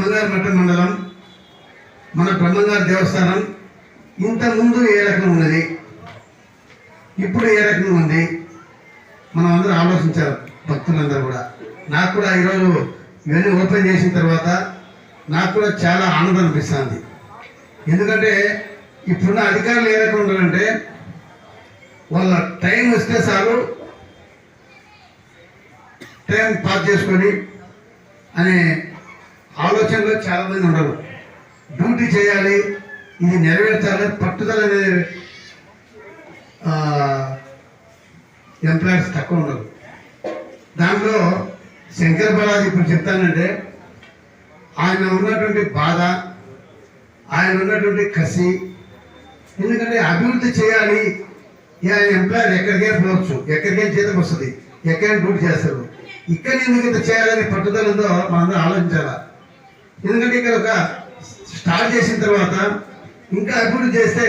బ్రహ్మంగారి మఠ మండలం మన బ్రహ్మంగారి దేవస్థానం ఇంత ముందు ఏ రకం ఉన్నది? ఇప్పుడు ఏ రకంగా ఉంది? మనం అందరూ ఆలోచించారు భక్తులందరూ కూడా. నాకు కూడా ఈరోజు ఇవన్నీ ఓపెన్ చేసిన తర్వాత నాకు కూడా చాలా ఆనందం అనిపిస్తుంది. ఎందుకంటే ఇప్పుడున్న అధికారులు ఏ రకంగా ఉన్నారంటే వాళ్ళ టైం వస్తే చాలు టైం పాస్ చేసుకొని అనే ఆలోచనలో చాలామంది ఉండరు. డ్యూటీ చేయాలి ఇది నెరవేర్చాలి పట్టుదల అనేది ఎంప్లాయర్స్ తక్కువ ఉండవు దాంట్లో శంకర్ బాలాజీ ఇప్పుడు చెప్తానంటే ఆయన ఉన్నటువంటి బాధ ఆయన ఉన్నటువంటి కసి ఎందుకంటే అభివృద్ధి చేయాలి ఆయన ఎంప్లాయర్ ఎక్కడికే పోవచ్చు ఎక్కడికే జీతం వస్తుంది ఎక్కడైనా డ్యూటీ చేస్తారు. ఇక్కడ ఎందుకు ఇంత చేయాలని పట్టుదల ఉందో మనందరం ఆలోచించాలా? ఎందుకంటే ఇక్కడ ఒక స్టార్ట్ చేసిన తర్వాత ఇంకా అభివృద్ధి చేస్తే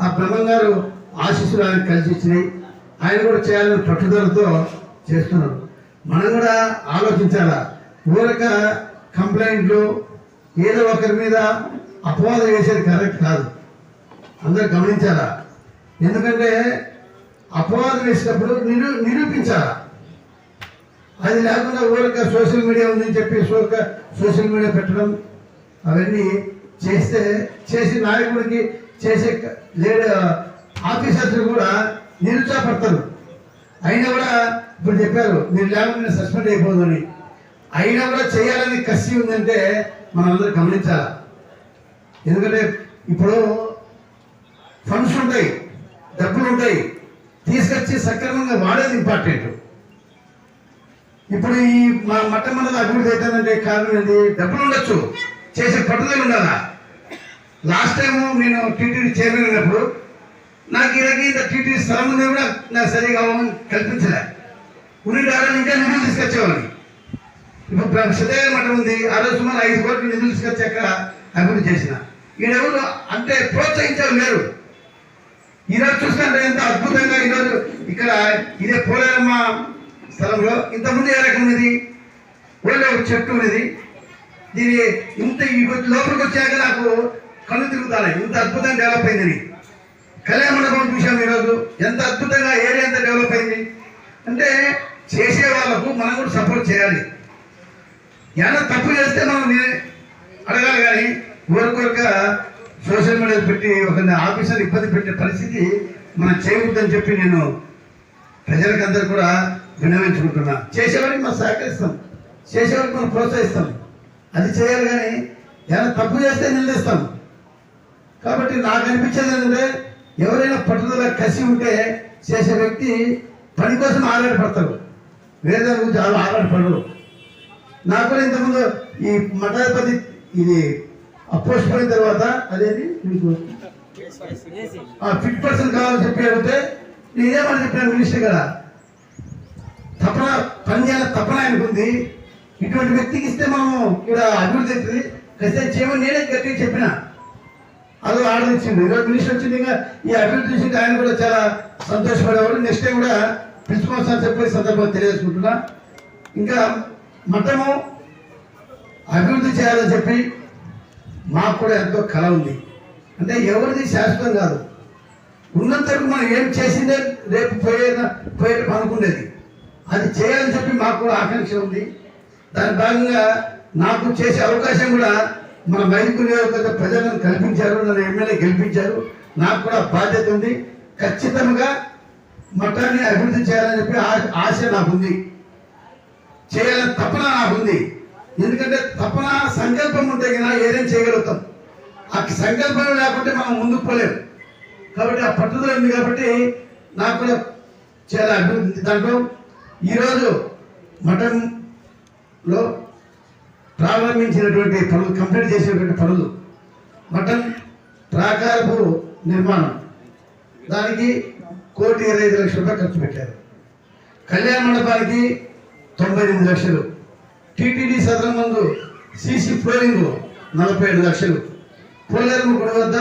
ఆ బ్రహ్మంగారు ఆశీస్సులు ఆయన కలిసి ఇచ్చినాయి ఆయన కూడా చేయాలని పట్టుదలతో చేస్తున్నారు. మనం కూడా ఆలోచించాలా? ఊరక కంప్లైంట్లు ఏదో ఒకరి మీద అపవాదం వేసేది కరెక్ట్ కాదు. అందరు గమనించాలా? ఎందుకంటే అపవాదం వేసినప్పుడు నిరూ నిరూపించాలా? అది లేకుండా ఊరక సోషల్ మీడియా ఉందని చెప్పి ఊరక సోషల్ మీడియా పెట్టడం అవన్నీ చేస్తే చేసి నాయకుడికి చేసే లేడ ఆఫీసర్స్ కూడా నిరుత్సాహపడతారు. అయినా కూడా ఇప్పుడు చెప్పారు మీరు లేకుండా సస్పెండ్ అయిపోదని అయినా కూడా చేయాలని కసి ఉందంటే మనందరూ గమనించాలి? ఎందుకంటే ఇప్పుడు ఫండ్స్ ఉంటాయి డబ్బులు ఉంటాయి తీసుకొచ్చి సక్రమంగా వాడేది ఇంపార్టెంట్. ఇప్పుడు ఈ మా మొట్టమొదటి అభివృద్ధి అవుతుందంటే కారణం ఏంటి? డబ్బులు ఉండొచ్చు. చేసే పట్టుదల ఉండాలా? లాస్ట్ టైం నేను టీటీడీ చైర్మన్ అయినప్పుడు నాకు ఇలాగ ఇంత టీటీడీ స్థలం ఉంది కూడా నాకు సరిగా అవ్వమని కల్పించలే. ఉన్ని డాలర్ ఇంకా నిధులు తీసుకొచ్చేవాడిని ఇప్పుడు ప్ర- సదయ మఠం ఉంది. ఆ రోజు సుమారు ఐదు కోట్లు నిధులు తీసుకొచ్చాక అభివృద్ధి చేసిన. ఈడెవరు అంటే ప్రోత్సహించారు లేరు ఈరోజు చూసినట్టు ఎంత అద్భుతంగా ఈరోజు ఇక్కడ ఇదే పోలేరమ్మ స్థలంలో ఇంతకుముందు ఏ రకం ఉన్నది? ఒళ్ళో ఒక చెట్టు ఉన్నది. దీని ఇంత లోపలికి వచ్చాక నాకు కళ్ళు తిరుగుతాయి. ఇంత అద్భుతంగా డెవలప్ అయిందని కళ్యాణ మండపం చూసాం ఈరోజు. ఎంత అద్భుతంగా ఏరియా ఎంత డెవలప్ అయింది. అంటే చేసే వాళ్ళకు మనం కూడా సపోర్ట్ చేయాలి. ఏమైనా తప్పు చేస్తే మనం అడగాలి కానీ ఊరికొరక సోషల్ మీడియా పెట్టి ఒక ఆఫీసర్ ఇబ్బంది పెట్టే పరిస్థితి మనం చేయకూడదని చెప్పి నేను ప్రజలకందరూ కూడా విన్నవించుకుంటున్నా చేసేవారికి మనం సహకరిస్తాం. చేసేవారికి మనం ప్రోత్సహిస్తాం. అది చేయాలి కానీ ఏమైనా తప్పు చేస్తే నిందిస్తాం. కాబట్టి నాకు అనిపించేది ఏంటంటే ఎవరైనా పట్టుదల కసి ఉంటే చేసే వ్యక్తి పని కోసం ఆరాటపడతారు వేరే దాని గురించి చాలా ఆరాటపడరు నాకు కూడా ఇంతకుముందు ఈ మఠాధిపతి ఇది అపోస్ట్ పోయిన తర్వాత అదేది మీకు ఆ ఫిట్ పర్సన్ కావాలని చెప్పి అడిగితే నేనేమని చెప్పాను మినిస్టర్ కదా తపన పనిచేయాలి తపన ఆయనకుంది ఇటువంటి వ్యక్తికి ఇస్తే మనం ఇక్కడ అభివృద్ధి అవుతుంది. ఖచ్చితంగా చేయమని నేనే గట్టిగా చెప్పిన. అది ఆర్డర్ ఇచ్చింది ఈరోజు మినిస్టర్ వచ్చింది ఇంకా ఈ అభివృద్ధి చూసి ఆయన కూడా చాలా సంతోషపడేవాడు నెక్స్ట్ టైం కూడా ప్రిన్సిపల్స్ అని చెప్పే సందర్భంగా తెలియజేసుకుంటున్నా. ఇంకా మఠము అభివృద్ధి చేయాలని చెప్పి మాకు కూడా ఎంతో కళ ఉంది. అంటే ఎవరిది శాశ్వతం కాదు. ఉన్నంతవరకు మనం ఏం చేసిందే రేపు పోయే పోయే అనుకునేది అది చేయాలని చెప్పి మాకు కూడా ఆకాంక్ష ఉంది. దాని భాగంగా నాకు చేసే అవకాశం కూడా మన మైకు నియోజకవర్గ ప్రజలను కల్పించారు నన్ను ఎమ్మెల్యే గెలిపించారు. నాకు కూడా బాధ్యత ఉంది. ఖచ్చితంగా మఠాన్ని అభివృద్ధి చేయాలని చెప్పి ఆశ నాకుంది. చేయాలని తపన నాకుంది. ఎందుకంటే తపన సంకల్పం ఉంటే కదా ఏదైనా చేయగలుగుతాం. ఆ సంకల్పం లేకుంటే మనం ముందుకు పోలేము. కాబట్టి ఆ పట్టుదల ఉంది కాబట్టి నాకు కూడా చాలా అభివృద్ధి దాంట్లో ఈరోజు మఠంలో ప్రారంభించినటువంటి పనులు కంప్లీట్ చేసినటువంటి పనులు. మఠం ప్రాకారపు నిర్మాణం. దానికి కోటి ఇరవై ఐదు లక్షల రూపాయలు ఖర్చు పెట్టారు. కళ్యాణ మండపానికి తొంభై ఎనిమిది లక్షలు. టీటీడీ సదరం ముందు సీసీ ఫ్లోరింగ్ నలభై ఏడు లక్షలు. పోలేరమ్మ గుడి వద్ద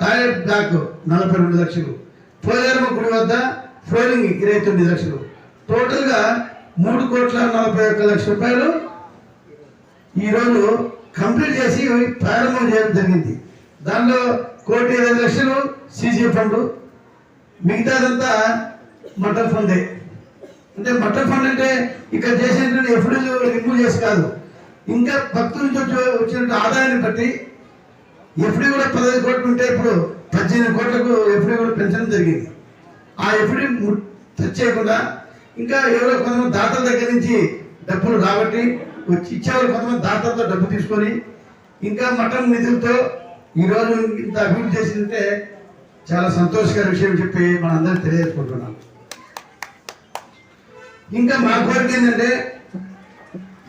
టాయిలెట్ బ్లాక్ నలభై రెండు లక్షలు. పోలేరమ్మ గుడి వద్ద ఫ్లోరింగ్ ఇరవై తొమ్మిది లక్షలు. టోటల్గా మూడు కోట్ల నలభై ఒక్క లక్ష రూపాయలు ఈరోజు కంప్లీట్ చేసి ప్రారంభం చేయడం జరిగింది. దానిలో కోటి ఇరవై లక్షలు సీసీ ఫండ్ మిగతాదంతా మటర్ ఫండే. అంటే మటర్ ఫండ్ అంటే ఇక్కడ చేసినటువంటి ఎఫ్డీలు రిమూవ్ చేసి కాదు. ఇంకా భక్తుల నుంచి వచ్చే వచ్చినటువంటి ఆదాయాన్ని బట్టి ఎఫ్డీ కూడా పదహైదు కోట్లు ఉంటే ఇప్పుడు పద్దెనిమిది కోట్లకు ఎఫ్డీ కూడా పెంచడం జరిగింది. ఆ ఎఫ్డీ టచ్ చేయకుండా ఇంకా ఎవరో కొంతమంది దాతల దగ్గర నుంచి డబ్బులు రాబట్టి వచ్చి ఇచ్చేవారు కొంతమంది దాతలతో డబ్బు తీసుకొని. ఇంకా మటన్ నిధులతో ఈరోజు ఇంత అభివృద్ధి చేసిందంటే చాలా సంతోషకర విషయం చెప్పి మనందరం తెలియజేసుకుంటున్నాం. ఇంకా మా కోరిక ఏంటంటే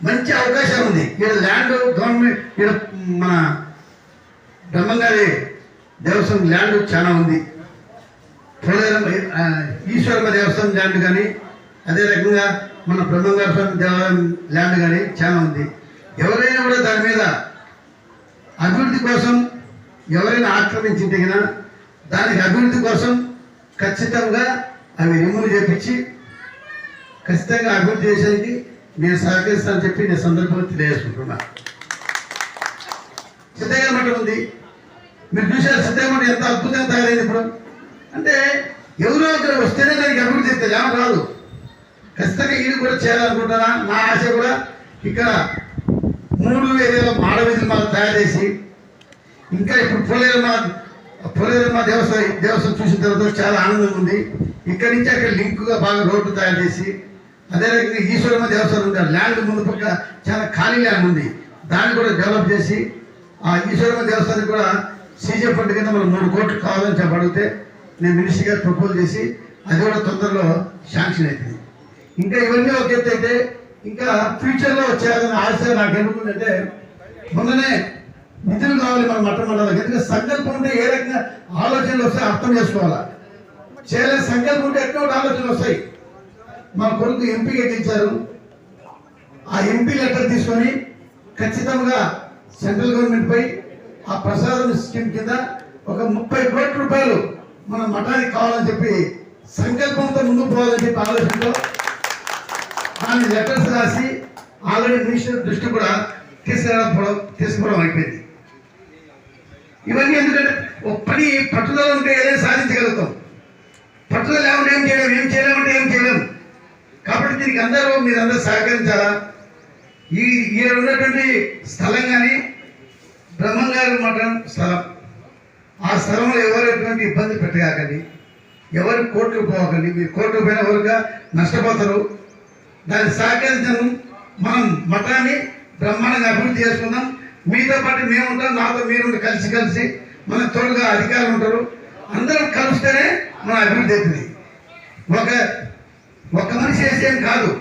మంచి అవకాశం ఉంది. ఇక్కడ ల్యాండ్ గవర్నమెంట్ ఇక్కడ మన బ్రహ్మంగారి దేవస్థానం ల్యాండ్ చాలా ఉంది. పోలేరం ఈశ్వరమ్మ దేవస్థానం ల్యాండ్ కానీ అదే రకంగా మన బ్రహ్మంగారి స్వామి దేవాలయం ల్యాండ్ కానీ చాలా ఉంది. ఎవరైనా కూడా దాని మీద అభివృద్ధి కోసం ఎవరైనా ఆక్రమించి తగిన దానికి అభివృద్ధి కోసం ఖచ్చితంగా అవి రిమూవ్ చేపించి ఖచ్చితంగా అభివృద్ధి చేసేది నేను సహకరిస్తానని చెప్పి నేను సందర్భంగా తెలియజేసుకుంటున్నా. సిద్ధయ్య మఠం ఉంది. మీరు చూసారు సిద్ధయ్య మఠం ఎంత అద్భుతంగా తయారైంది ఇప్పుడు. అంటే ఎవరో ఒకరు వస్తేనే దానికి అభివృద్ధి అవుతుంది ఏమో రాదు. ఖచ్చితంగా ఇది కూడా చేయాలనుకుంటారా నా ఆశ కూడా ఇక్కడ మూడు ఏరియాలో మాడవీధులు మాకు తయారు చేసి ఇంకా ఇప్పుడు పులేరమ్మ పులేరమ్మ దేవస్థానం దేవస్థానం చూసిన తర్వాత చాలా ఆనందం ఉంది. ఇక్కడి నుంచి అక్కడ లింకుగా బాగా రోడ్డు తయారు చేసి అదే రకంగా ఈశ్వరమ్మ దేవస్థానం ఉంది ల్యాండ్ ముందు పక్క చాలా ఖాళీ ల్యాండ్ ఉంది. దాన్ని కూడా డెవలప్ చేసి ఆ ఈశ్వరమ్మ దేవస్థానం కూడా సీజే ఫండ్ కింద మనం మూడు కోట్లు కావాలని చెప్పి అడిగితే నేను మినిస్టర్ గారు ప్రపోజ్ చేసి అది కూడా తొందరలో శాంక్షన్ అవుతుంది. ఇంకా ఇవన్నీ ఒక ఎత్తు అయితే ఇంకా ఫ్యూచర్లో వచ్చేయాలని ఆశ నాకు ఎందుకుంటే మొన్ననే నిధులు కావాలి మన మొట్టమొదటి ఎందుకంటే సంకల్పం ఉంటే ఏ రకంగా ఆలోచనలు వస్తాయి అర్థం చేసుకోవాలా? చేయలేని సంకల్పం ఉంటే ఎట్లా ఆలోచనలు వస్తాయి. మా కొడుకు ఎంపీ గెలిచారు ఆ ఎంపీ లెటర్ తీసుకొని ఖచ్చితంగా సెంట్రల్ గవర్నమెంట్ పై ఆ ప్రసాదం స్కీమ్ కింద ఒక ముప్పై కోట్ల రూపాయలు మన మఠానికి కావాలని చెప్పి సంకల్పంతో ముందుకు పోవాలని చెప్పి ఆలోచనలో దాని లెటర్స్ రాసి ఆల్రెడీ మినిస్టర్ దృష్టి కూడా తీసుకురావడం తీసుకోవడం అయిపోయింది. ఇవన్నీ ఎందుకంటే ఒక పని పట్టుదల ఉంటే ఏదైనా సాధించగలుగుతాం. పట్టుదల లేకుండా ఏం చేయలేము ఏం చేయలేమంటే ఏం చేయలేము కాబట్టి దీనికి అందరూ మీరందరూ సహకరించాలా? ఈ ఇక్కడ ఉన్నటువంటి స్థలం కానీ బ్రహ్మంగారు మఠం స్థలం. ఆ స్థలంలో ఎవరు ఎటువంటి ఇబ్బంది పెట్టగాకండి ఎవరు కోర్టుకు పోకండి. మీరు కోర్టుకు పోయిన ఎవరుగా నష్టపోతారు. దాన్ని సహకరించడం మనం మఠాన్ని బ్రహ్మాండంగా అభివృద్ధి చేసుకుందాం. మీతో పాటు మేము ఉంటాం నాతో మీరు ఉండి కలిసి కలిసి మన తోడుగా అధికారులు ఉంటారు. అందరం కలిస్తేనే మన అభివృద్ధి అవుతుంది. ఒక ఒక మనిషి చేసేం కాదు.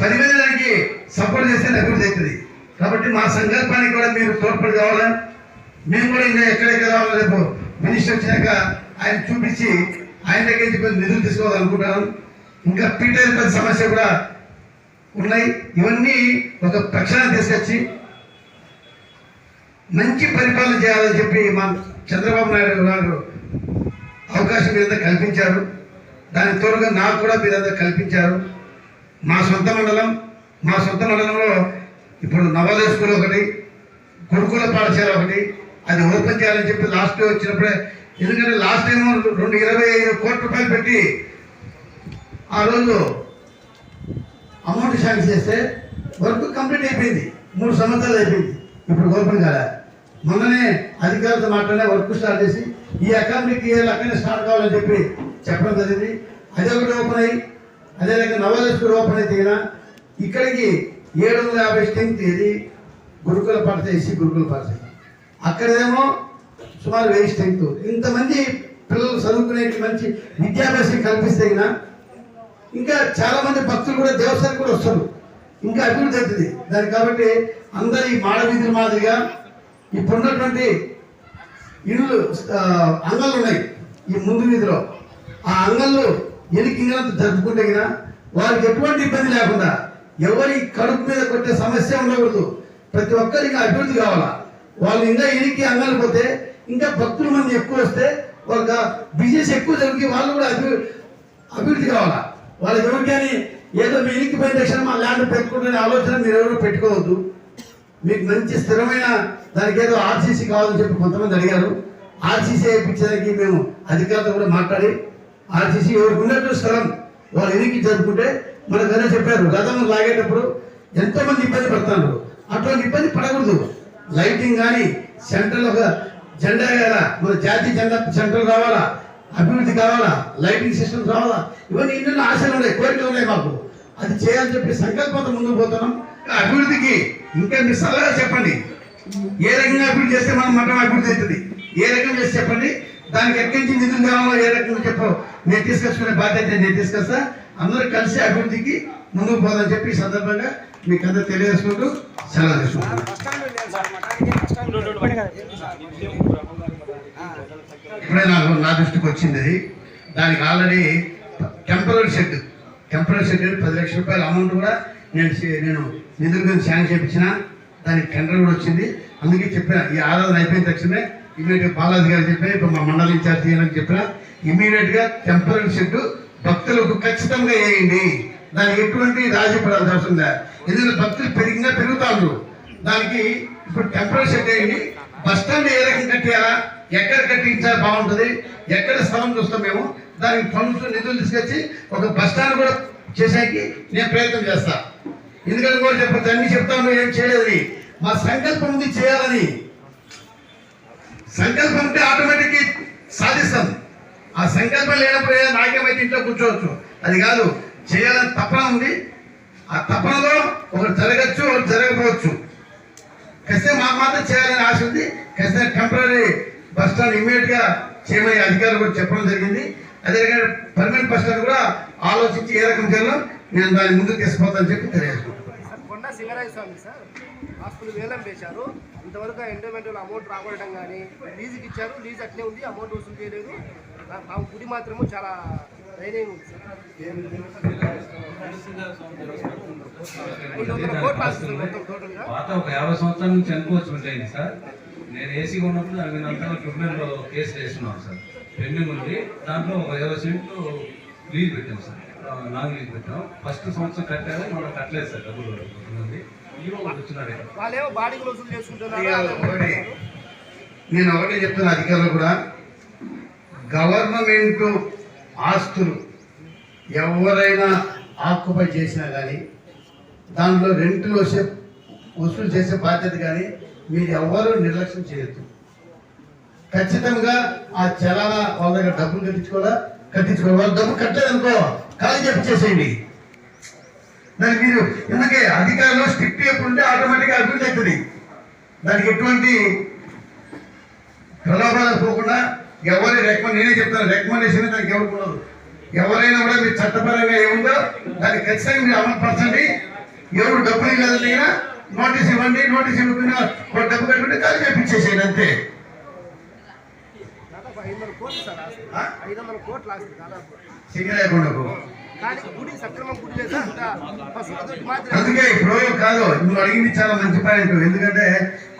పది మంది దానికి సపోర్ట్ చేస్తే అభివృద్ధి అవుతుంది. కాబట్టి మా సంకల్పానికి కూడా మీరు తోడ్పడి కావాలా? మేము కూడా ఇంకా ఎక్కడెక్కడ రావాలో? రేపు మినిస్టర్ వచ్చినాక ఆయన చూపించి ఆయన దగ్గర నుంచి కొంచెం నిధులు తీసుకోవాలనుకుంటున్నాను ఇంకా పీటర్ పెద్ద సమస్య కూడా ఉన్నాయి. ఇవన్నీ ఒక ప్రక్షాళన తీసుకొచ్చి మంచి పరిపాలన చేయాలని చెప్పి మా చంద్రబాబు నాయుడు గారు అవకాశం మీద కల్పించారు దాని తోడుగా నాకు కూడా మీరంతా కల్పించారు. మా సొంత మండలం మా సొంత మండలంలో ఇప్పుడు నవోదయ స్కూల్ ఒకటి గురుకుల పాఠశాల ఒకటి అది ఓపెన్ చేయాలని చెప్పి లాస్ట్ వచ్చినప్పుడే ఎందుకంటే లాస్ట్ టైం రెండు ఇరవై ఐదు కోట్ల రూపాయలు పెట్టి ఆ రోజు అమౌంట్ శాంక్షన్ చేస్తే వర్క్ కంప్లీట్ అయిపోయింది. మూడు సంవత్సరాలు అయిపోయింది. ఇప్పుడు ఓపెన్ కాలే. మొన్ననే అధికారులతో మాట్లాడే వర్క్ స్టార్ట్ చేసి ఈ అకాడమిక్ ఇయర్ అక్కడనే స్టార్ట్ కావాలని చెప్పి చెప్పడం జరిగింది. అదే ఒకటి ఓపెన్ అయ్యి అదే రకంగా నవోదయ ఓపెన్ అయితే ఇక్కడికి ఏడు వందల యాభై స్ట్రెంత్ ఇది గురుకుల పాఠశాల ఎస్సీ గురుకుల పాఠశాల. అక్కడేమో సుమారు వెయ్యి స్ట్రెంత్ ఇంతమంది పిల్లలు చదువుకునే మంచి విద్యాభ్యాసం కల్పిస్తే ఇంకా చాలా మంది భక్తులు కూడా దేవస్థానం కూడా వస్తారు. ఇంకా అభివృద్ధి అవుతుంది. దాని కాబట్టి అందరు ఈ మాడ వీధుల మాదిరిగా ఇప్పుడున్నటువంటి ఇళ్ళు అంగళ్ళు ఉన్నాయి ఈ ముందు వీధిలో. ఆ అంగళ్ళు ఎనికి జరుపుకుంటే కదా వారికి ఎటువంటి ఇబ్బంది లేకుండా ఎవరి కడుపు మీద కొట్టే సమస్య ఉండకూడదు. ప్రతి ఒక్కరికి అభివృద్ధి కావాలా? వాళ్ళు ఇంకా ఎనికి అంగళ్ళు పోతే ఇంకా భక్తుల మంది ఎక్కువ వస్తే ఒక బిజినెస్ ఎక్కువ జరిగి వాళ్ళు కూడా అభివృద్ధి అభివృద్ధి కావాలా? వాళ్ళకి ఎవరికైనా ఏదో మీ ఇంటికి పోయిన తక్షణ మా ల్యాండ్ పెట్టుకుంటున్న ఆలోచన మీరు ఎవరు పెట్టుకోవద్దు. మీకు మంచి స్థిరమైన దానికి ఏదో ఆర్సీసీ కావాలని చెప్పి కొంతమంది అడిగారు. ఆర్సీసీ వేయించడానికి మేము అధికారులతో కూడా మాట్లాడి ఆర్సీసీ ఎవరికి ఉన్నట్టు స్థలం వాళ్ళు ఎన్నిక జరుపుకుంటే మనకు అదే చెప్పారు. రథం లాగేటప్పుడు ఎంతో మంది ఇబ్బంది పడతారు అటువంటి ఇబ్బంది పడకూడదు. లైటింగ్ కానీ సెంట్రల్ ఒక జెండా కదా మన జాతీయ జెండా సెంట్రల్ కావాలా అభివృద్ధి కావాలా? లైటింగ్ సిస్టమ్ కావాలా ఇవన్నీ ఎన్నెన్నో ఆశలు ఉన్నాయి కోరికలు ఉన్నాయి మాకు. అది చేయాలని చెప్పి సంకల్పంతో ముందుకు పోతున్నాం. అభివృద్ధికి ఇంకా మీ సలహా చెప్పండి. ఏ రకంగా అభివృద్ధి చేస్తే మనం మఠం అభివృద్ధి అవుతుంది? ఏ రకంగా చేసి చెప్పండి? దానికి ఎక్కడి నుంచి నిధులు కావాలో ఏ రకంగా చెప్పు నేను తీసుకొచ్చుకునే బాధ్యత నేను తీసుకొస్తా. అందరూ కలిసి అభివృద్ధికి ముందుకు పోదని చెప్పి ఈ సందర్భంగా మీకు అంతా తెలియజేసుకుంటూ సెలవు తీసుకుంటాను ఇప్పుడే నాకు నా దృష్టికి వచ్చింది అది. దానికి already temporary shed temporary shed పది లక్షల రూపాయల అమౌంట్ కూడా నేను నేను నిధులు శాంక్షన్ చేయించిన. దానికి టెండర్ కూడా వచ్చింది. అందుకే చెప్పిన ఈ ఆరాధన అయిపోయిన తక్షణమే ఇమీడియట్ బాలాజీ గారు చెప్పిన ఇప్పుడు మా మండల ఇన్ఛార్జ్ చేయాలని చెప్పిన ఇమీడియట్గా టెంపరీ షెడ్ భక్తులకు ఖచ్చితంగా వేయండి. దానికి ఎటువంటి రాజీ పడాల్సిన అవసరం లేదు. ఎందుకంటే భక్తులు పెరిగినా పెరుగుతారు. దానికి ఇప్పుడు టెంపరీ షెడ్ వేయండి. బస్ స్టాండ్ ఏ రకంగా కట్టేయాలా? ఎక్కడ కట్టించాలి బాగుంటుంది? ఎక్కడ స్థలం చూస్తాం మేము? దానికి ఫండ్స్ నిధులు తీసుకొచ్చి ఒక బస్ స్టాండ్ కూడా చేసేకి నేను ప్రయత్నం చేస్తా. ఎందుకంటే కూడా చెప్పచ్చు అన్ని చెప్తాను ఏం చేయలేదని మా సంకల్పం ఉంది చేయాలని. సంకల్పం ఉంటే ఆటోమేటిక్ సాధిస్తాం. ఆ సంకల్పం లేనప్పుడు ఏదో నాకేమైతే ఇంట్లో కూర్చోవచ్చు. అది కాదు చేయాలని తపన ఉంది. ఆ తపనలో ఒకటి జరగచ్చు ఒకటి జరగకపోవచ్చు. ఖచ్చితంగా మాకు మాత్రం చేయాలని ఆశ ఉంది. ఖచ్చితంగా టెంపరీ బస్ స్టాండ్ ఇమీడియట్గా చేయమని అధికారులు కూడా చెప్పడం జరిగింది. అదే రకంగా పర్మనెంట్ బస్ స్టాండ్ కూడా ఆలోచించి ఏ రకం చేయాలో నేను దాని ముందుకు తీసుకుపోతానని చెప్పి తెలియజేసుకుంటాను సార్ కొండ సింగరాయ స్వామి సార్ ఆస్తులు వేలం వేశారు. ఇంతవరకు ఎండోమెంటల్ అమౌంట్ కానీ లీజుకి ఇచ్చారు. లీజ్ అట్లే ఉంది అమౌంట్ వసూలు చేయలేదు. ఆ- గుడి మాత్రము చాలా ఉంది సార్. మూడు వందల కోట్లు ఆస్తుంది మొత్తం టోటల్గా. ఒక యాభై సంవత్సరాల నుంచి ఎన్క్రోచ్మెంట్ అయింది సార్? నేను ఏసీగా ఉన్నప్పుడు అవి అంతా ట్రిబ్యునల్లో కేసు వేస్తున్నాం సార్. పెండింగ్ ఉంది. దాంట్లో ఒక ఇరవై సెంట్లు లీజ్ పెట్టాం సార్. నాన్ లీజ్ పెట్టాం. ఫస్ట్ సంవత్సరం కట్టారు మనం కట్టలేదు సార్ డబ్బులు ఉంది. నేను ఒకటే చెప్తున్నా అధికారులు కూడా. గవర్నమెంట్ ఆస్తులు ఎవరైనా ఆక్యుపై చేసినా కానీ దాంట్లో రెంట్లు వచ్చే వసూలు చేసే బాధ్యత కానీ మీరు నిర్లక్ష్యం చేయొద్దు. ఖచ్చితంగా ఆ చలాన వాళ్ళ దగ్గర డబ్బులు కట్టించుకోవాలా? కట్టించుకోవాలి. వాళ్ళు డబ్బు కట్టలేదనుకో ఖాళీ చెప్పి చేసేయండి. దానికి మీరు ఎందుకే అధికారులు స్ట్రిక్ట్ ఉంటే ఆటోమేటిక్గా అభివృద్ధి అవుతుంది. దానికి ఎటువంటి ప్రలోభాలకు పోకుండా ఎవరి రికమెండ్ నేనే చెప్తాను రికమెండేషన్ దానికి ఎవరికి ఉండదు. ఎవరైనా కూడా మీరు చట్టపరంగా ఏముందో దాన్ని ఖచ్చితంగా మీరు అమలు పరచండి. ఎవరు డబ్బులు ఇవ్వలేదని నోటీస్ ఇవ్వండి నోటీస్ ఇవ్వకుండా ఒక డబ్బు కట్టుకుంటే ఖాళీ చేపించేసేయండి అంతే. అందుకే ఇప్పుడు కాదు నువ్వు అడిగింది చాలా మంచి పాయింట్. ఎందుకంటే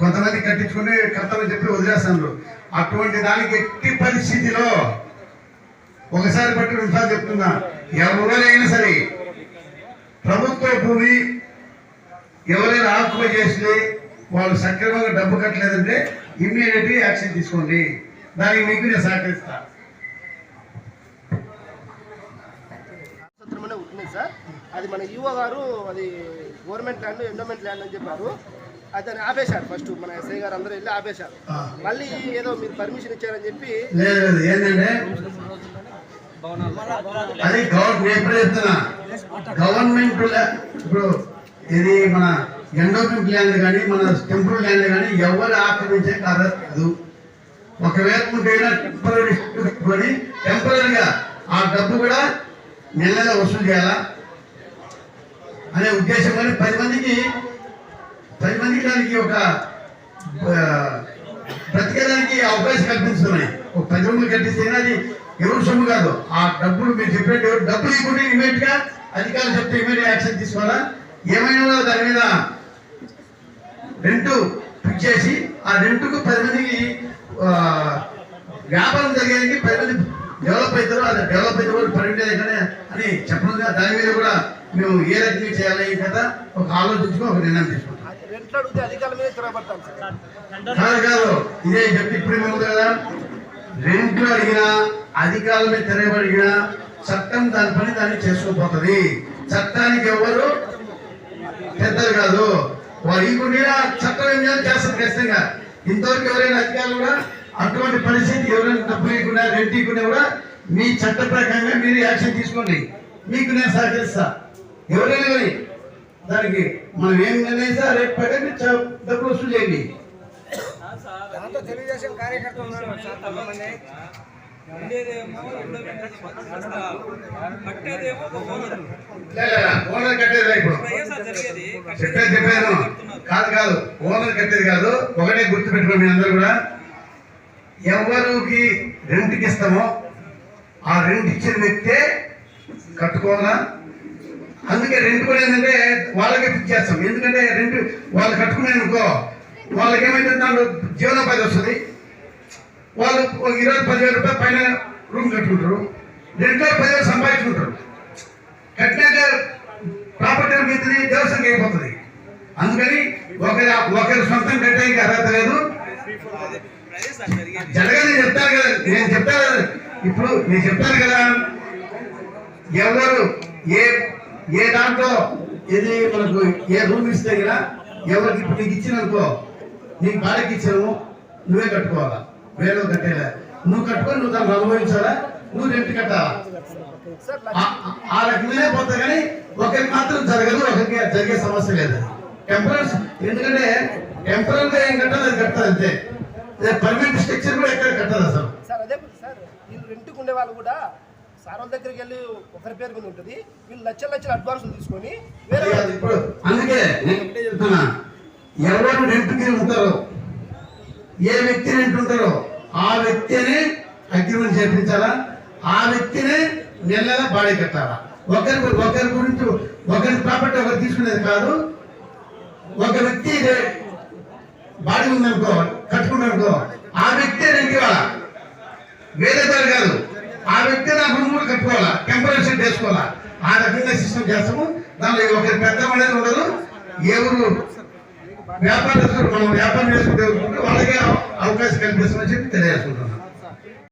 కొంతమంది కట్టించుకుని కర్తవ్యం చెప్పి వదిలేస్తాను అటువంటి దానికి ఎట్టి పరిస్థితిలో ఒకసారి బట్టి రెండుసార్లు చెప్తున్నా. ఎవరైనా సరే ప్రభుత్వ భూమి ఎవరైనా ఆక్యుపై చేసి వాళ్ళు సక్రమంగా డబ్బు కట్టలేదంటే ఇమ్మీడియట్ యాక్షన్ తీసుకోండి. దానికి మీకు నేను సహకరిస్తా. ఉంటుంది సార్. అది మన యువ గారు అది గవర్నమెంట్ ల్యాండ్ ఎండోమెంట్ ల్యాండ్ అని చెప్పారు. అది దాన్ని ఆపేశారు ఫస్ట్ మన ఎస్ఐ గారు అందరూ వెళ్ళి ఆపేశారు. మళ్ళీ ఏదో మీరు పర్మిషన్ ఇచ్చారని చెప్పి లేదు లేదు. ఏంటంటే అది గవర్నమెంట్ ఇప్పుడు ఇది మన ఎండోమెంట్ ల్యాండ్ కానీ మన టెంపుల్ ల్యాండ్ కానీ ఎవరు ఆక్రమించే కాదు. ఒకవేళ ఉంటే టెంపరీ పెట్టుకొని టెంపరీగా ఆ డబ్బు కూడా నెల నెల వసూలు చేయాలా? అనే ఉద్దేశం కానీ పది మందికి పది మందికి దానికి ఒక ఆ, బ్రతికేదానికి అవకాశం కల్పిస్తున్నాయి. ఒక పది రూములు కట్టిస్తే అది ఎవరు సొమ్ము కాదు. ఆ డబ్బులు మీరు చెప్పినట్టు ఎవరు డబ్బులు ఇవ్వండి ఇమీడియట్గా అధికారులు చెప్తే ఇమీడియట్ యాక్షన్ తీసుకోవాలా? ఏమైనా దాని మీద రెంట్ ఫిక్స్ చేసి ఆ రెంట్కు పది మందికి వ్యాపారం జరిగేదానికి పది మంది డెవలప్ అవుతారు. అది డెవలప్ అయితే కూడా పర్మిట్ కానీ అని చెప్పడం దాని మీద కూడా మేము ఏ రకంగా చేయాలి ఈ కథ ఒక ఆలోచించుకో ఒక నిర్ణయం తీసుకుంటాం. కాదు కాదు. ఇదే చెప్పి ఇప్పుడు మేము కదా. రెంట్లు అడిగినా అధికారుల మీద తిరగబడినా చట్టం దాని పని దాన్ని చేసుకోపోతుంది. చట్టానికి ఎవరు పెద్దలు కాదు. వారు ఇవ్వకుండా చట్టం ఏం చేస్తారు ఖచ్చితంగా. ఇంతవరకు ఎవరైనా అధికారులు కూడా అటువంటి పరిస్థితి ఎవరైనా డబ్బు ఇవ్వకుండా రెంట్ ఇవ్వకుండా కూడా మీ చట్ట ప్రకారంగా మీరు యాక్షన్ తీసుకోండి. మీకు నేను సహకరిస్తా. ఎవరైనా కానీ దానికి మనం ఏం నిర్ణయిస్తా రేపు ప్రకారం డబ్బులు వసూలు చేయండి. దాంతో ఉండేదేమో కట్టేదేమో ఒక ఓనర్. కట్టేది ఇప్పుడు. జరిగేది చెప్పేది చెప్పాను కాదు కాదు ఓనర్ కట్టేది కాదు. ఒకటే గుర్తు పెట్టుకోండి మీ అందరూ కూడా. ఎవరికి రెంట్కి ఇస్తామో ఆ రెంట్ ఇచ్చిన వ్యక్తే కట్టుకోవాలా? అందుకే రెంట్ కూడా ఏంటంటే వాళ్ళకే ఫిక్స్ చేస్తాం. ఎందుకంటే రెంట్ వాళ్ళు కట్టుకునే అనుకో వాళ్ళకి ఏమైతే దాంట్లో జీవనోపాధి వస్తుంది. వాళ్ళు ఒక ఇరవై పదివేల రూపాయలు పైన రూమ్ కట్టుకుంటారు. వేల పదివేలు సంపాదించుకుంటారు. కట్టినాక ప్రాపర్టీ మీదది దేవస్థానం అయిపోతుంది. అందుకని ఒకరి ఒకరి సొంతం కట్టడానికి అర్హత లేదు. జరగని చెప్తాను కదా నేను చెప్తాను ఇప్పుడు నేను చెప్తాను కదా ఎవరు ఏ ఏ దాంట్లో ఏది మనకు ఏ రూమ్ ఇస్తే కదా ఎవరికి ఇప్పుడు నీకు ఇచ్చిననుకో నీకు బాడకి ఇచ్చాము నువ్వే కట్టుకోవాలా? వేరే కట్టేలా. నువ్వు కట్టుకొని నువ్వు దాన్ని అనుభవించాలా నువ్వు రెంట్ కట్టాలా? ఆ- రకంగానే పోతా కానీ ఒకరికి మాత్రం జరగదు ఒకరికి జరిగే సమస్య లేదు. టెంపరీ ఎందుకంటే టెంపరీ గా ఏం కట్టాలి అది కట్టాలి అంతే. పర్మనెంట్ స్ట్రక్చర్ కూడా ఎక్కడ కట్టాలి అసలు. సార్ అదే సార్ వీళ్ళు రెంట్కి ఉండే వాళ్ళు కూడా సార్ వాళ్ళ దగ్గరికి వెళ్ళి ఒకరి పేరు మీద ఉంటుంది. వీళ్ళు లక్షల లక్షల అడ్వాన్స్ తీసుకొని వేరే ఇప్పుడు అందుకే నేను చెప్తున్నా. ఎవరు రెంట్కి ఉంటారో ఏ వ్యక్తి అంటుంటారో ఉంటారో ఆ వ్యక్తిని అగ్రిమెంట్ చేపించాలా? ఆ వ్యక్తినే నెల నెల బాడీ కట్టాలా? ఒకరి ఒకరి గురించి ఒకరి ప్రాపర్టీ ఒకరు తీసుకునేది కాదు. ఒక వ్యక్తి బాడీ ఉందనుకో కట్టుకున్నానుకో ఆ వ్యక్తి రెంట్ ఇవ్వాలా? వేరే దారి కాదు. ఆ వ్యక్తి నా రూమ్ కూడా కట్టుకోవాలా టెంపరేచర్ చేసుకోవాలా ఆ రకంగా సిస్టమ్ చేస్తాము. దానిలో ఒకరి పెద్ద అనేది ఉండదు. ఎవరు వ్యాపారస్తులు మనం వ్యాపారం చేసుకుంటే వాళ్ళకే అవకాశం కల్పిస్తామని చెప్పి ఉంటుంది